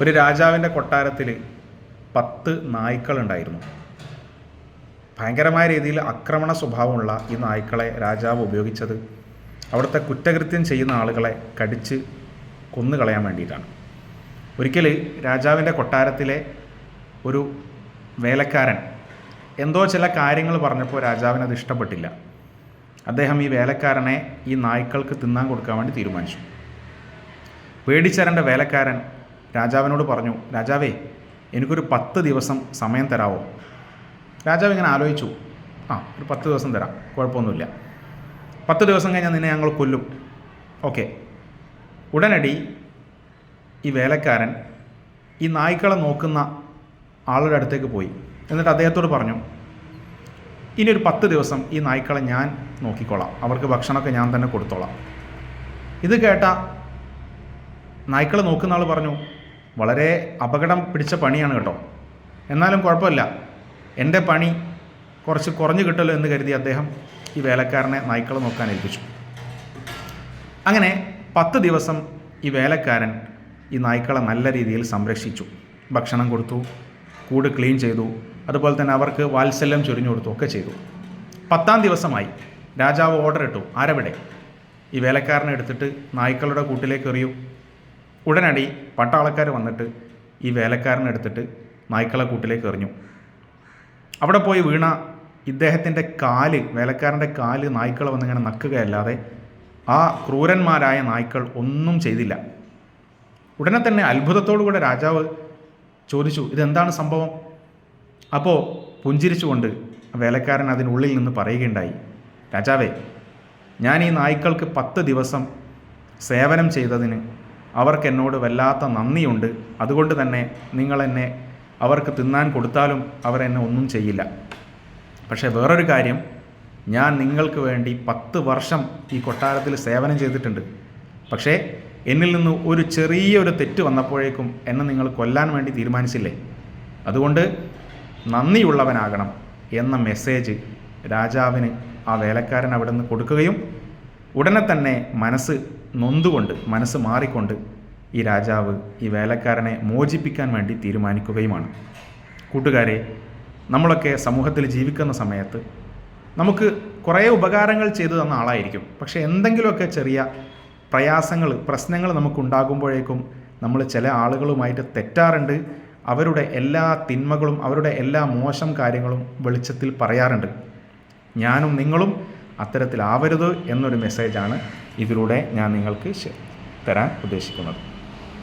ഒരു രാജാവിന്റെ കൊട്ടാരത്തിൽ പത്ത് നായ്ക്കളുണ്ടായിരുന്നു. ഭയങ്കരമായ രീതിയിൽ ആക്രമണ സ്വഭാവമുള്ള ഈ നായ്ക്കളെ രാജാവ് ഉപയോഗിച്ചത് അവിടുത്തെ കുറ്റകൃത്യം ചെയ്യുന്ന ആളുകളെ കടിച്ച് കൊന്നുകളയാൻ വേണ്ടിയിട്ടാണ്. ഒരിക്കൽ രാജാവിന്റെ കൊട്ടാരത്തിലെ ഒരു വേലക്കാരൻ എന്തോ ചില കാര്യങ്ങൾ പറഞ്ഞപ്പോൾ രാജാവിന് അത് ഇഷ്ടപ്പെട്ടില്ല. അദ്ദേഹം ഈ വേലക്കാരനെ ഈ നായ്ക്കൾക്ക് തിന്നാൻ കൊടുക്കാൻ വേണ്ടി തീരുമാനിച്ചു. പേടിച്ചരന്റെ വേലക്കാരൻ രാജാവിനോട് പറഞ്ഞു രാജാവേ എനിക്കൊരു പത്ത് ദിവസം സമയം തരാവോ? രാജാവ് ഇങ്ങനെ ആലോചിച്ചു ആ ഒരു പത്ത് ദിവസം തരാം കുഴപ്പമൊന്നുമില്ല. പത്ത് ദിവസം കഴിഞ്ഞാൽ നിന്നെ ഞങ്ങൾ കൊല്ലും. ഓക്കെ. ഉടനടി ഈ വേലക്കാരൻ ഈ നായ്ക്കളെ നോക്കുന്ന ആളുടെ അടുത്തേക്ക് പോയി. എന്നിട്ട് അദ്ദേഹത്തോട് പറഞ്ഞു ഇനി ഒരു പത്ത് ദിവസം ഈ നായ്ക്കളെ ഞാൻ നോക്കിക്കോളാം. അവർക്ക് ഭക്ഷണമൊക്കെ ഞാൻ തന്നെ കൊടുത്തോളാം. ഇത് കേട്ട നായ്ക്കളെ നോക്കുന്ന ആൾ പറഞ്ഞു വളരെ അപകടം പിടിച്ച പണിയാണ് കേട്ടോ. എന്നാലും കുഴപ്പമില്ല. എന്റെ പണി കുറച്ച് കുറഞ്ഞു കിട്ടല്ലോ എന്ന് കരുതി അദ്ദേഹം ഈ വേലക്കാരനെ നായ്ക്കളെ നോക്കാൻ ഏൽപ്പിച്ചു. അങ്ങനെ പത്ത് ദിവസം ഈ വേലക്കാരൻ ഈ നായ്ക്കളെ നല്ല രീതിയിൽ സംരക്ഷിച്ചു. ഭക്ഷണം കൊടുത്തു കൂട് ക്ലീൻ ചെയ്തു അതുപോലെ തന്നെ അവർക്ക് വാത്സല്യം ചൊരിഞ്ഞു കൊടുത്തു ഒക്കെ ചെയ്തു. പത്താം ദിവസമായി രാജാവ് ഓർഡർ ഇട്ടു ആരവിടെ? ഈ വേലക്കാരനെ എടുത്തിട്ട് നായ്ക്കളുടെ കൂട്ടിലേക്ക് എറിയൂ. ഉടനടി പട്ടാളക്കാർ വന്നിട്ട് ഈ വേലക്കാരനെടുത്തിട്ട് നായ്ക്കളെ കൂട്ടിലേക്ക് എറിഞ്ഞു. അവിടെ പോയി വീണ ഇദ്ദേഹത്തിന്റെ കാൽ വേലക്കാരന്റെ കാൽ നായ്ക്കൾ വന്നിങ്ങനെ നക്കുകയല്ലാതെ ആ ക്രൂരന്മാരായ നായ്ക്കൾ ഒന്നും ചെയ്തില്ല. ഉടനെ തന്നെ അത്ഭുതത്തോടുകൂടെ രാജാവ് ചോദിച്ചു ഇതെന്താണ് സംഭവം? അപ്പോൾ പുഞ്ചിരിച്ചുകൊണ്ട് വേലക്കാരൻ അതിനുള്ളിൽ നിന്ന് പറയുകയുണ്ടായി രാജാവേ ഞാൻ ഈ നായ്ക്കൾക്ക് പത്ത് ദിവസം സേവനം ചെയ്തതിന് അവർക്ക് എന്നോട് വല്ലാത്ത നന്ദിയുണ്ട്. അതുകൊണ്ട് തന്നെ നിങ്ങളെന്നെ അവർക്ക് തിന്നാൻ കൊടുത്താലും അവരെന്നെ ഒന്നും ചെയ്യില്ല. പക്ഷേ വേറൊരു കാര്യം ഞാൻ നിങ്ങൾക്ക് വേണ്ടി പത്ത് വർഷം ഈ കൊട്ടാരത്തിൽ സേവനം ചെയ്തിട്ടുണ്ട്. പക്ഷേ എന്നിൽ നിന്ന് ഒരു ചെറിയൊരു തെറ്റ് വന്നപ്പോഴേക്കും എന്നെ നിങ്ങൾ കൊല്ലാൻ വേണ്ടി തീരുമാനിച്ചില്ലേ? അതുകൊണ്ട് നന്ദിയുള്ളവനാകണം എന്ന മെസ്സേജ് രാജാവിന് ആ വേലക്കാരൻ അവിടെ നിന്ന് കൊടുക്കുകയും ഉടനെ തന്നെ മനസ്സ് നൊന്തുകൊണ്ട് മനസ്സ് മാറിക്കൊണ്ട് ഈ രാജാവ് ഈ വേലക്കാരനെ മോചിപ്പിക്കാൻ വേണ്ടി തീരുമാനിക്കുകയുമാണ്. കൂട്ടുകാരെ നമ്മളൊക്കെ സമൂഹത്തിൽ ജീവിക്കുന്ന സമയത്ത് നമുക്ക് കുറേ ഉപകാരങ്ങൾ ചെയ്തു തന്ന ആളായിരിക്കും. പക്ഷേ എന്തെങ്കിലുമൊക്കെ ചെറിയ പ്രയാസങ്ങൾ പ്രശ്നങ്ങൾ നമുക്കുണ്ടാകുമ്പോഴേക്കും നമ്മൾ ചില ആളുകളുമായിട്ട് തെറ്റാറുണ്ട്. അവരുടെ എല്ലാ തിന്മകളും അവരുടെ എല്ലാ മോശം കാര്യങ്ങളും വെളിച്ചത്തിൽ പറയാറുണ്ട്. ഞാനും നിങ്ങളും അത്തരത്തിലാവരുത് എന്നൊരു മെസ്സേജാണ് ഇതിലൂടെ ഞാൻ നിങ്ങൾക്ക് തരാൻ ഉദ്ദേശിക്കുന്നത്.